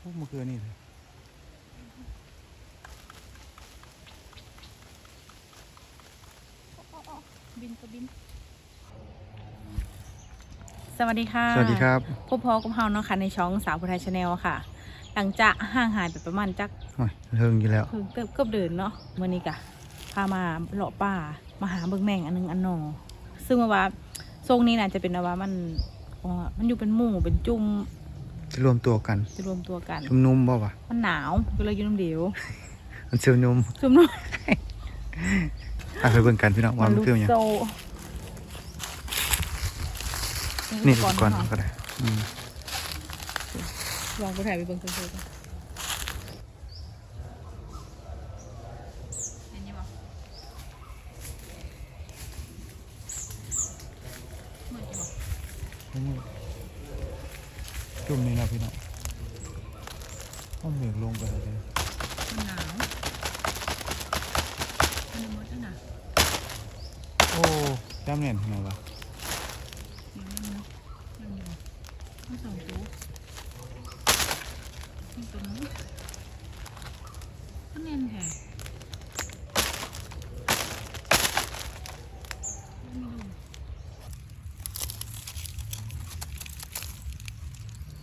พวกมะเขือนี่เลยบินก็บิน สวัสดีค่ะสวัสดีครับพบพอกับเฮาเนาะค่ะในช่องสาวพุทธชาแนลค่ะ หลังจากห่างหายไปประมาณจักโอ้ยเฮิงอยู่แล้วคือเกือบเกือบเดินเนาะเมื่อนี้กะพามาเลาะป่ามาหาเบิ่งแมงอันหนึงอันหนอซึ่งว่าว่าทรงนี้น่ะจะเป็นว่ามันว่ามันอยู่เป็นหมู่เป็นจุ่ม จะรวมตัวกันจะรวมตัวกัน ชุมนุมบ่วะมันหนาวก็เลยอยู่น้ำเดียวมันเซลนุมซุ่มนุ่มอะไปเบิ่งกันพี่น้องว่ามันลูกคือหยังโซนี่ก่ก่อนค่ะก็ได้อืมลองไปถ่ายไปเบิ่งโซๆกันเห็นยังบ่เหมือน จะบ่จุ่มนี่นะพี่น้องห้องเหมียงลงไปเลยมันหนาวมันมดแล้วนะโอ้จำแน่นทำไมวะเดี๋ยวมันนะมันอยู่มันสองตัวมันตัวนู้นก็แน่นแท้ไม่รู้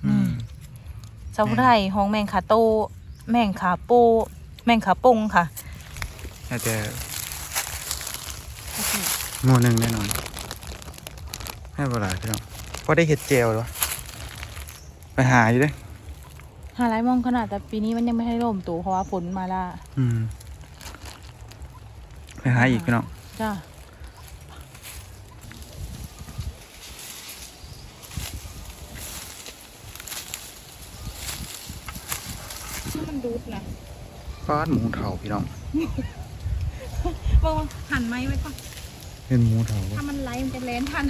อืม สาวไทยห้องแมงขาโต แมงขาโป แมงขาปงค่ะน่าจะหมู่หนึ่งแน่นอนให้เวลาพี่น้องพอได้เห็ดเจลหรอไปหาอยู่เด้หาไรมองขนาดแต่ปีนี้มันยังไม่ให้ร่มตัวเพราะว่าฝนมาละอืมไปหาอีกพี่น้องจ้า ดูดนะฟาดหมูเถาพี่น้องบอกว่าหันไม้ไว้ก่อนเป็นหมูเถาถ้ามันไล่มันจะแลนทัน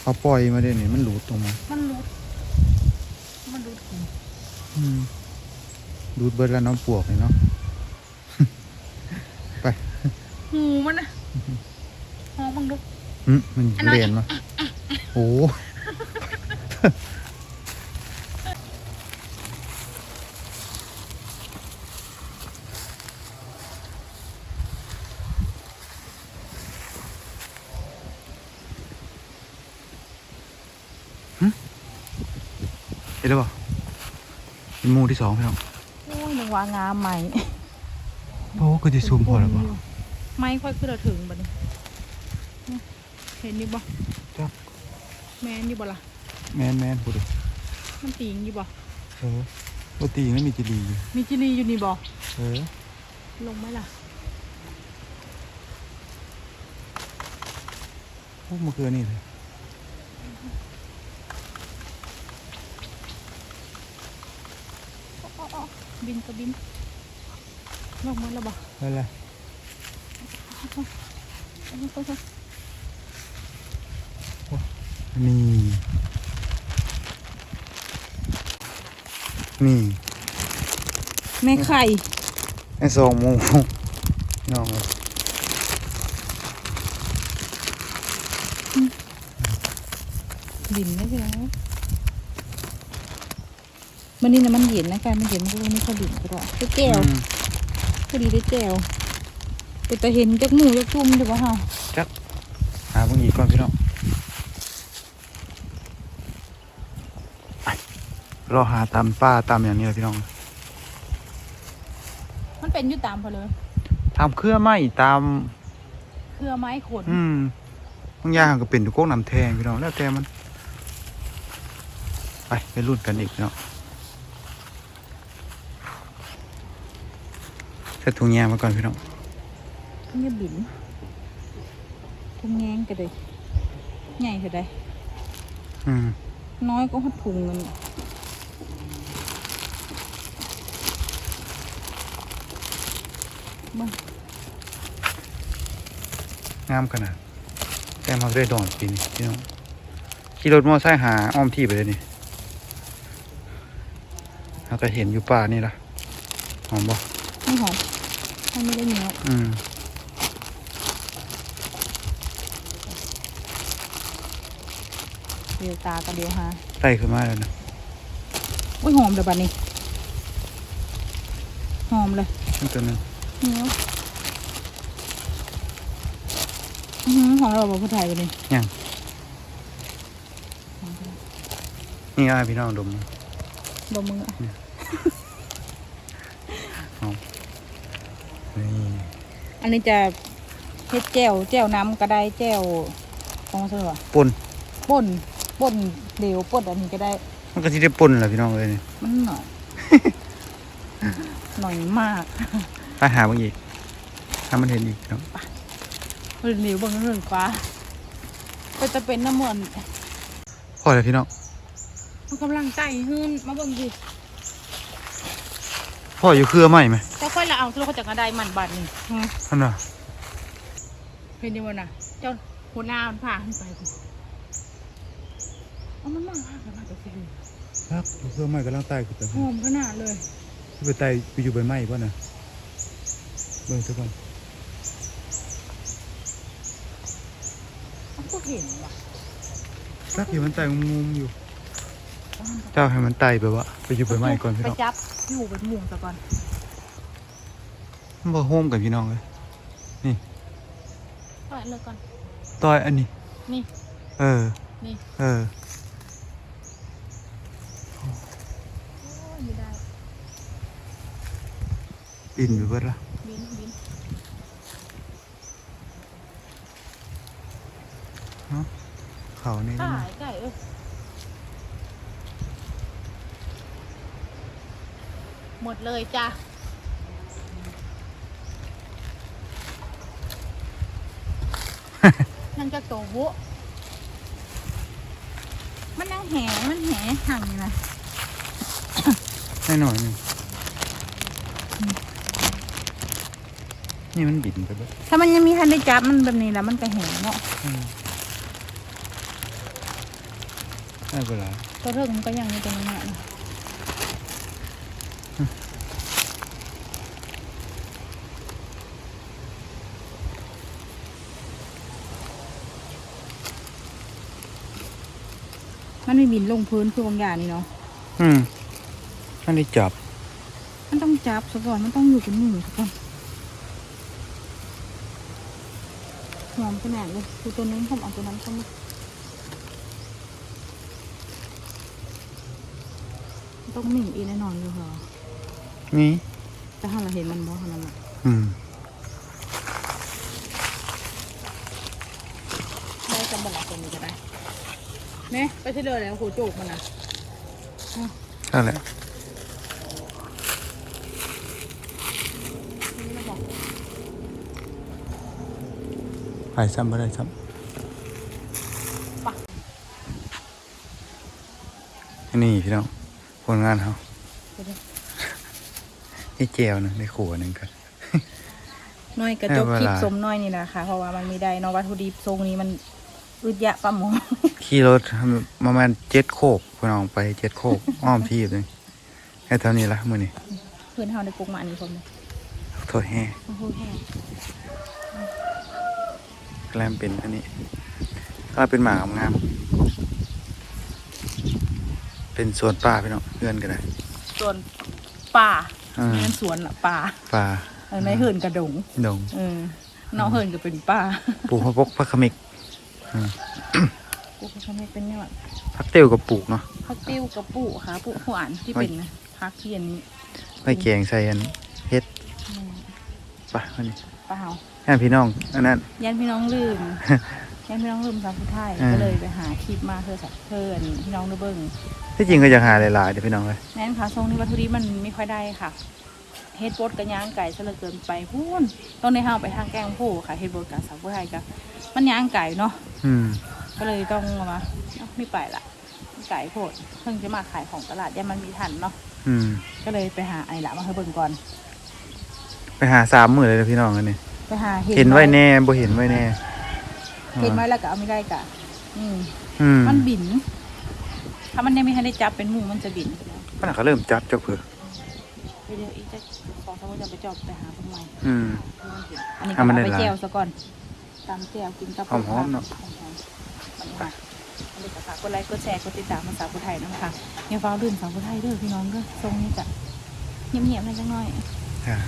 เขาปล่อยมาเดี๋ยวนี้มันหลุดตรงมา มันรูดมันรูดหูอืมดูดเบิดแล้วน้องปวกเลยเนาะ ไป หูมันนะหอมบังดูอืมมันอันน้อยเรียนมาโอ้ เห็นแล้วเปล่าเป็นหมูที่สองพี่น้องโอ้ยนึกว่างามใหม่โอ้ก็จะซูมพอแล้วเปล่าไม้ค่อยขึ้นเราถึงบัดนี้เนี่ยเห็นอยู่บ่จ้ะแมนอยู่บ่ล่ะแมนแมนพูดดิมันตีงอยู่บ่เออปกติไม่มีจีดีอยู่มีจิรีอยู่นี่บ่เออลงไหมล่ะพวกมันคืออันนี่เลย อ้ออ้อ บินก็บินลงมาแล้วบ่นั่นแหละนี่ นี่แม่ไข่ไอ้สองหมูน้องเลยบินได้ใช่ไหม มันนี่นะมันเย็นนะการมันเย็นมันก็ไม่ค่อยบินก็ได้ได้แก้วอืมพอดีได้แก้วแต่แต่เห็นจักหมูจักจุ่มถูกป่ะเฮาหาพวกนี้ก่อนพี่น้องไปรอหาตามป้าตามอย่างนี้เลยพี่น้อง มันเป็นอยู่ตามพอเลยตามเครือไม้ตาม เครือไม้ขนอืมบางอย่างก็เป็นทุกโก้น้ำแทงพี่น้องแล้วแต่มัน ไปไปรุ่นกันอีกพี่น้อง ส่ถุงยางมาก่อนพี่น้องเงียบบินทุ่งแงงก็เลยใหญ่เท่าใดอืมน้อยก็หัดถุงเงินบ้างงามขนาดแต่มาได้ดอนปีนี้พี่น้องขี่รถมอเตอร์ไซค์หาอ้อมที่ไปเลยนี่เราก็เห็นอยู่ป่านี่ละหอมบ่ไม่หอม มันไม่ได้เหนียวอืมเดียวตากับเดียวหาไต่ขึ้นมาแล้วนะอุ้ยหอมเลยบัดนี้หอมเลยนี่ตัวนึงเหนียวอื้อหือของเราบอกผู้ไทยไปเลยยังนี่อะพี่น้องดมบมืออ นี่อันนี้จะเฮ็ดแจ่วแจ่วน้ำก็ได้แจ่วของเสือปนป่นป่นเดียวป่นอันนี้ก็ได้ มันก็ที่ได้ปนแหละพี่น้องเลยนี่มันหน่อย หน่อยมากไปหาบางอีกถ้ามันเห็นอีกเนาะเรื่องนี้เบางเรื่องฟ้าก็จะเป็นน้ำมันพอแล้วพี่น้องมันกำลังใจขึ้นมาเบิ่งดิ พ่ออยู่เครือใหม่ไหมแต่ค่อยละเอาทุกคนจากกระไดมันบาดนี่อืมท่านน่ะเห็นดีบ่น่ะ เจ้าหัวหน้ามันพาขึ้นไปพุ่นเอามันมากมากกันมากจะสิดูครับอยู่เครือใหม่กำลังตายขึ้นไปหอมขนาดเลยไปตายไปอยู่ใบไม้ป่ะน่ะเบิ่งสักก่อนมันก็เห็นว่ะสักอยู่มันตายงุมๆอยู่ เจ้าให้มันตายไปวะไปอยู่ใบไม้ก่อนพี่ไปน้อง จับ อยู่เป็นหมุงซะก่อนมันบ่โฮมกันพี่น้องเลยปล่ต่อยเลยก่อนต่อยอันนี้ นี่ เออ นี่ เออโอ้ยไม่ได้บินไปเบิดละบินบินเนาะเขานี่ขายไก่เอ้ย หมดเลยจ้ะนั่นจะโตโวะมันนั่งแหงมันแหงห่างอยู่นะให้หน่อยหนึงนี่มันบินไปเบิดถ้ามันยังมีทันได้จับมันแบบนี้แล้วมันก็แหงเนาะอืมได้เวลา ตัวเรื่องมันก็ยังอยู่ตรงนี้นะ มันไม่บินลงพื้นคือบางอย่างนี่เนาะ อืมอันนี้จับ มันต้องจับซะก่อน มันต้องอยู่กับหนูซะก่อนหอมขนาดเลยคือตัวนี้ผมเอาตัวนั้นเข้ามาต้องหมิ่งอีแน่นอนเลยเหรอ นี่แต่ถ้าเราเห็นมันบ่เท่านั้นแหละอืมได้จำบัตรตัวนี้ก็ได้เนี่ยไปที่เรือแล้วโหโจกมันนะนั่นแหละนี่เราบอกไปซ้ำไม่ได้ซ้ปะำนี่พี่น้องผลงานเขาไปดิ ที่เจวนะในขัวหนึ่งกันน้อยกระจกให้เวลาคลิปสมน้อยนี่นะคะเพราะว่ามันมีได้เนอะวัตถุดิบทรงนี้มันอึดยะปะหมอขี่รถประมาณเจ็ดโคกพี่น้องไปเจ็ดโคกอ้อมทีบเลยแค่เท่านี้ละมือนี่เพื่อนเฮาได้ปลูกมาอันนี้ผมเลยโทษแห่โอ้โหแห้งแกล้มเป็นอันนี้ก็เป็นหมางามๆเป็นสวนป่าพี่น้องเพื่อนกันเลยส่วนป่า อ่านี่มันสวนละป่าป่าเออในเหินกระดงดงเออน้องเหินก็เป็นป่าปลูกพะปกพะขมิกปลูกเขาไม่เป็นเนี่ยว่ะพักเตี้ยวกับปลูกเนาะผักติ้วกับปูค่ะปูหวานที่เป็นผักที่อันนี้ไปแกงใส่อันเฮ็ดป่ะอันนี้เปล่าแค่พี่น้องอันนั้น ยันพี่น้องลืม ยันพี่น้องลืมสาวผู้ไทยอ่าก็เลยไปหาคลิปมาเพื่อสักเพื่อนพี่น้องดูเบิ้งที่จริงก็อยากหาหลายๆเดี๋ยวพี่น้องเลยแน่นค่ะทรงนี้วัตถุดิบมันไม่ค่อยได้ค่ะเฮ็ดโบดกับย่างไก่ซะเหลือเกินไปพูนต้องในห้างไปทางแกงผู้ค่ะเฮ็ดโบดกับสาวผู้ไทยกับมันย่างไก่เนาะ อืม ก็เลยต้องเอามาเอ้าไม่ไปละไก่โพดเพิ่งจะมาขายของตลาดยันมันมีทันเนาะอืม ก็เลยไปหาไอ้ละมาให้เบิ่งก่อน ไปหาสามมือเลยนะพี่น้องอันนี้ไปหาเห็นไว้แน่บ่เห็นไว้แน่ เห็นไว้แล้วก็เอาไม่ได้กะอืมอืมมันบิน ถ้ามันยังไม่ทันได้จับเป็นหมูมันจะบินมันน่ะเขาเริ่มจับเจ้าเผือไปเดี๋ยวอีกจะสองสามวันจะไปจอบไปหาทำไมอืม อันนี้ก็ให้มันได้เอาไปหลาย แจวซะก่อนตามแจวกินกับหอมๆเนอะหอมๆมันค่ะอันนี้ก็ผักกดไลค์กดแชร์กดติดตามมาสาวผู้ไทยนะคะอย่าฟ้าลืมสาวผู้ไทยเด้อพี่น้องเด้อทรงนี้จะเงียบๆหน่อยจังหน่อยค่ะ